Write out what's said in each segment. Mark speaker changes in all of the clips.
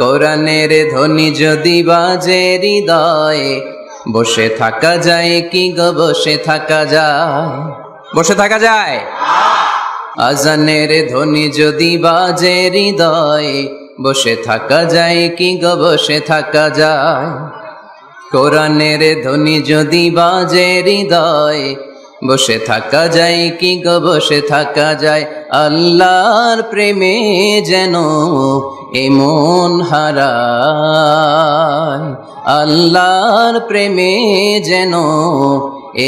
Speaker 1: কোরআনের ধ্বনি যদি বাজে হৃদয়ে, বসে থাকা যায় কি গো, বসে থাকা যায়? বসে থাকা যায়? আজানের ধ্বনি যদি বাজে হৃদয়ে, বসে থাকা যায় কি গো, বসে থাকা যায়? কোরআনের ধ্বনি যদি বাজে হৃদয় বসে থাকা যায় কি গো, বসে থাকা যায়? আল্লাহর প্রেমে যেন এমন হারায়, আল্লাহর প্রেমে যেন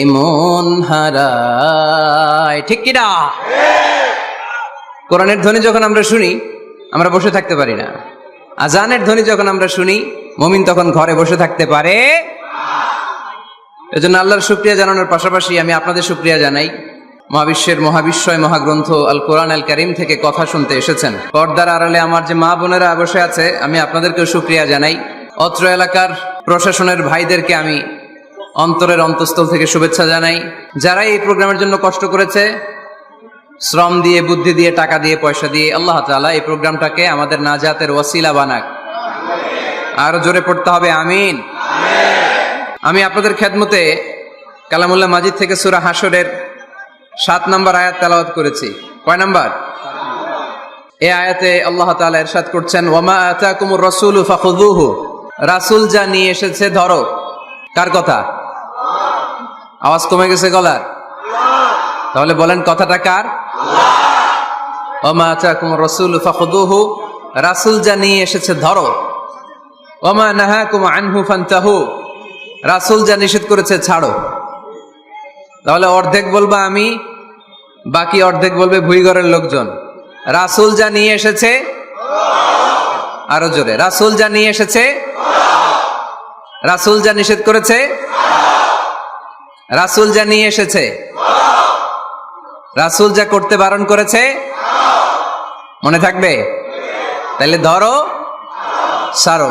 Speaker 1: এমন হারায়। ঠিক কিনা কোরআনের ধ্বনি যখন আমরা শুনি, আমরা বসে থাকতে পারি না। আজানের ধ্বনি যখন আমরা শুনি, মমিন তখন ঘরে বসে থাকতে পারে এজন্য আল্লাহর শুক্রিয়া জানানোর পাশাপাশি আমি আপনাদের শুক্রিয়া জানাই। মহাবিশ্বের মহাবিশ্বয় মহাগ্রন্থ আল কোরআন আল করিম থেকে কথা শুনতে এসেছেন। পর্দার আড়ালে আমার যে মা বোনেরা বসে আছে, আমি আপনাদেরকেও শুক্রিয়া জানাই। অত্র এলাকার প্রশাসনের ভাইদেরকে আমি অন্তরের অন্তঃস্থল থেকে শুভেচ্ছা জানাই। যারা এই প্রোগ্রামের জন্য কষ্ট করেছে, শ্রম দিয়ে, বুদ্ধি দিয়ে, টাকা দিয়ে, পয়সা দিয়ে, আল্লাহ তাআলা এই প্রোগ্রামটাকে আমাদের নাজাতের ওয়াসিলা বানাক। আরও জোরে পড়তে হবে, আমিন। আমি আপনাদের খেদমতে কালামুল্লাহ মাজিদ থেকে সুরা হাসরের সাত নম্বর আয়াত তেলাওয়াত করেছি। কয় নাম্বার? এ আয়াতে আল্লাহ তাআলা ইরশাদ করছেন, ওয়ামা আতাকুমুর রাসূলু ফাখুযুহু। রাসূল যা নিয়ে এসেছে, ধরো। কার কথা? আওয়াজ কমে গেছে গলার? তাহলে বলেন কথাটা কার? ওমা আতাকুম রাসূল ফাখুদুহু রাসূল যা নিয়ে এসেছে, ধরো। ওমা নাহাকুম আনহু ফান্তাহু। রাসূল যা নিষেধ করেছে, ছাড়ো। তাহলে অর্ধেক বলব আমি, বাকি অর্ধেক বলবে ভুইগরের লোকজন। রাসূল যা নিয়ে এসেছে, আরও জোরে। রাসূল যা নিয়ে এসেছে, রাসূল যা নিষেধ করেছে, রাসূল যা নিয়ে এসেছে, রাসূল যা করতে বারণ করেছে, মনে থাকবে? তাহলে ধরো সারো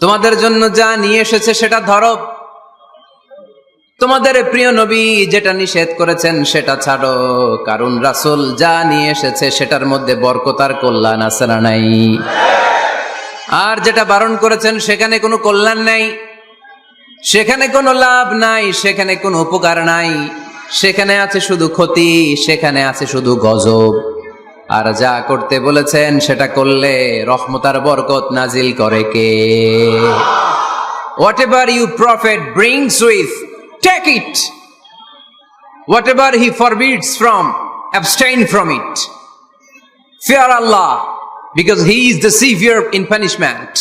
Speaker 1: তোমাদের জন্য যা নিয়ে এসেছে সেটা ধরো। তোমাদের প্রিয় নবী যেটা নিষেধ করেছেন সেটা ছাড়ো। কারণ রাসুল যা নিয়ে এসেছে সেটার মধ্যে বরকতার কল্যাণ আছে না নাই। আর যেটা বারণ করেছেন সেখানে কোনো কল্যাণ নাই। সেখানে কোনো লাভ নাই, সেখানে কোনো উপকার নাই। সেখানে আছে শুধু ক্ষতি, সেখানে আছে শুধু গজব। আর যা করতে বলেছেন, সেটা করলে রহমতার বরকত নাজিল করে কে? Whatever you prophet brings with take it whatever he forbids from abstain from it fear Allah because he is the severe in punishment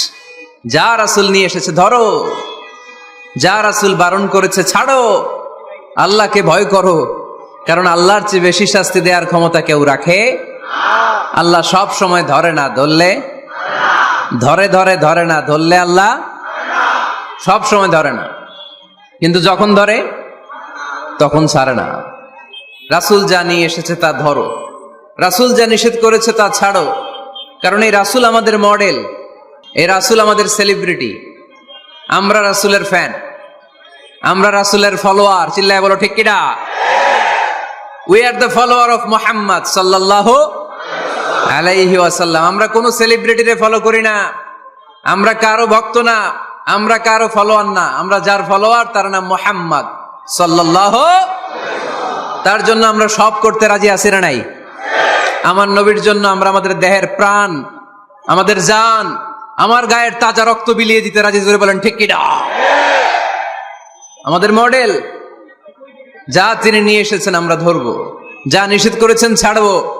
Speaker 1: যা রাসুল নিয়ে এসেছে ধরো, যা রাসুল বারণ করেছে ছাড়ো। আল্লাহকে ভয় করো, কারণ আল্লাহর চেয়ে বেশি শাস্তি দেওয়ার ক্ষমতা কেউ রাখে আল্লাহ সব সময় ধরে না ধরলে? ধরে ধরে ধরে না ধরলে আল্লাহ? সব সময় ধরে না। কিন্তু যখন ধরে, তখন ছাড়ে না। রাসুল যা নিয়ে এসেছে তা ধরো। রাসুল যা নিষেধ করেছে তা ছাড়ো। কারণ এই রাসুল আমাদের মডেল। এই রাসুল আমাদের সেলিব্রিটি। আমরা রাসুলের ফ্যান। আমরা রাসুলের ফলোয়ার। চিল্লায় বলো, ঠিক কিনা? We are the follower of Muhammad সাল্লাহ আলাইহি ওয়াসাল্লাম আমরা কোনো সেলিব্রিটিরে ফলো করি না। আমরা কারও ভক্ত না, আমরা কারও ফলোয়ার না। আমরা যার ফলোয়ার তার নাম মোহাম্মদ সাল্লাহ তার জন্য আমরা সব করতে রাজি আছি না নাই? আমার নবীর জন্য আমরা আমাদের দেহের প্রাণ, আমাদের জান, আমার গায়ের তাজা রক্ত বিলিয়ে দিতে রাজি, জোরে বলেন, ঠিক কিনা আমাদের মডেল যা তিনি নিয়ে এসেছেন আমরা ধরবো। যা নিষেধ করেছেন ছাড়বো।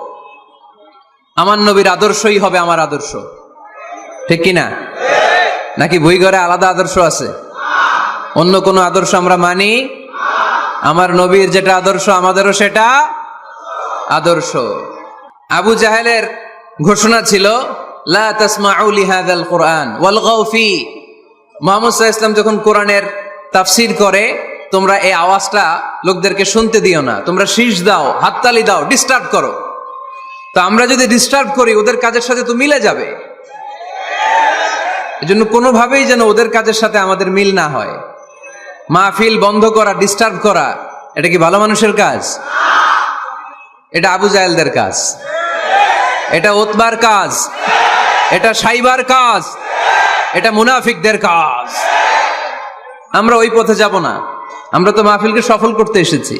Speaker 1: আমার নবীর আদর্শই হবে আমার আদর্শ। ঠিক কিনা? নাকি বই ঘরে আলাদা আদর্শ আছে? অন্য কোনো আদর্শ আমরা মানি? আমার নবীর যেটা আদর্শ, আমাদেরও সেটা আদর্শ। আবু জাহেলের ঘোষণা ছিল লিহাদাল কোরআন ইসলাম যখন কোরআনের তাফসীর করে তোমরা এই আওয়াজটা লোকদেরকে শুনতে দিও না। তোমরা শীষ দাও, হাততালি দাও ডিস্টার্ব করো। তো আমরা যদি ডিস্টার্ব করি, ওদের কাজের সাথে তো মিলে যাবে। এজন্য কোনোভাবেই যেন ওদের কাজের সাথে আমাদের মিল না হয়। মাহফিল বন্ধ করা ডিস্টার্ব করা, এটা কি ভালো মানুষের কাজ? এটা আবু জাহেলদের কাজ। এটা ওতবার কাজ। এটা সাইবার কাজ। এটা মুনাফিকদের কাজ। আমরা ওই পথে যাব না। আমরা তো মাহফিলকে সফল করতে এসেছি।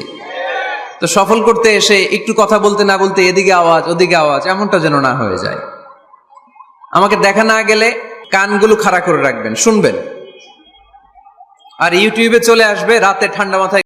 Speaker 1: তো সফল করতে এসে একটু কথা বলতে না বলতে এদিকে আওয়াজ, ওদিকে আওয়াজ, এমনটা যেন না হয়ে যায়। আমাকে দেখা না গেলে কানগুলো খাড়া করে রাখবেন, শুনবেন। আর ইউটিউবে চলে আসবে, রাতে ঠান্ডা মাথায়